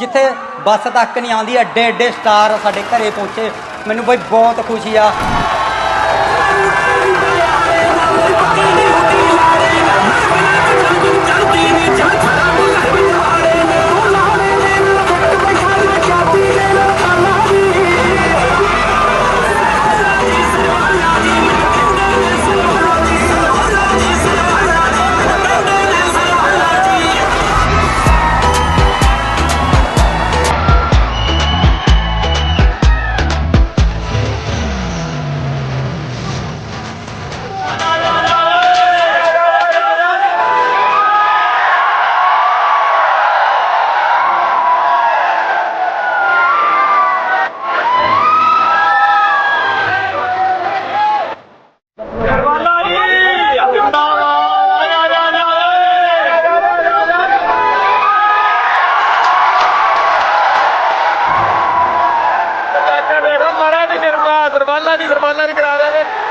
ਜਿੱਥੇ ਬੱਸ ਤੱਕ ਨਹੀਂ ਆਉਂਦੀ ਐਡੇ ਐਡੇ ਸਟਾਰ ਸਾਡੇ ਘਰੇ ਪਹੁੰਚੇ। ਮੈਨੂੰ ਬਈ ਬਹੁਤ ਖੁਸ਼ੀ ਆ। कुर्बान लानी कुर्बान लानी करा रहे हैं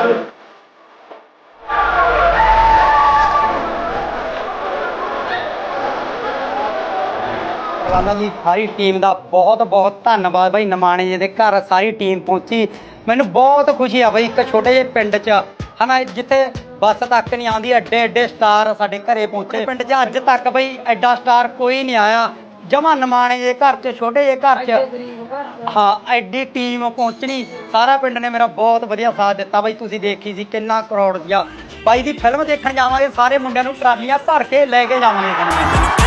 Thank you. Rana ji sorry team ਦਾ ਬਹੁਤ ਬਹੁਤ ਧੰਨਵਾਦ ਬਾਈ ਨਮਾਣੇ ਜੀ ਦੇ ਘਰ ਸਾਰੀ ਟੀਮ ਪਹੁੰਚੀ। ਮੈਨੂੰ ਬਹੁਤ ਖੁਸ਼ੀ ਆ ਬਾਈ ਇੱਕ ਛੋਟੇ ਜਿਹੇ ਪਿੰਡ 'ਚ। ਹਨਾ ਜਿੱਥੇ ਬੱਸ ਤੱਕ ਨਹੀਂ ਆਉਂਦੀ ਐਡੇ ਐਡੇ ਸਟਾਰ ਸਾਡੇ ਘਰੇ ਪਹੁੰਚੇ। ਪਿੰਡ 'ਚ ਅੱਜ ਤੱਕ ਬਈ ਐਡਾ ਸਟਾਰ ਕੋਈ ਨਹੀਂ ਆਇਆ। ਜਮਾ ਨਮਾਣੇ ਦੇ ਘਰ 'ਚ ਛੋਟੇ ਜਿਹੇ ਘਰ 'ਚ। ਹਾਂ ਐਡੀ ਟੀਮ ਪਹੁੰਚਣੀ ਸਾਰਾ ਪਿੰਡ ਨੇ ਮੇਰਾ ਬਹੁਤ ਵਧੀਆ ਸਾਥ ਦਿੱਤਾ ਬਾਈ। ਤੁਸੀਂ ਦੇਖੀ ਸੀ ਕਿੰਨਾ ਕਰੋੜ ਗਿਆ ਬਾਈ ਦੀ ਫਿਲਮ ਦੇਖਣ ਜਾਵਾਂਗੇ ਸਾਰੇ ਮੁੰਡਿਆਂ ਨੂੰ ਟਰਾਲੀਆਂ ਭਰ ਕੇ ਲੈ ਕੇ ਜਾਵਾਂਗੇ।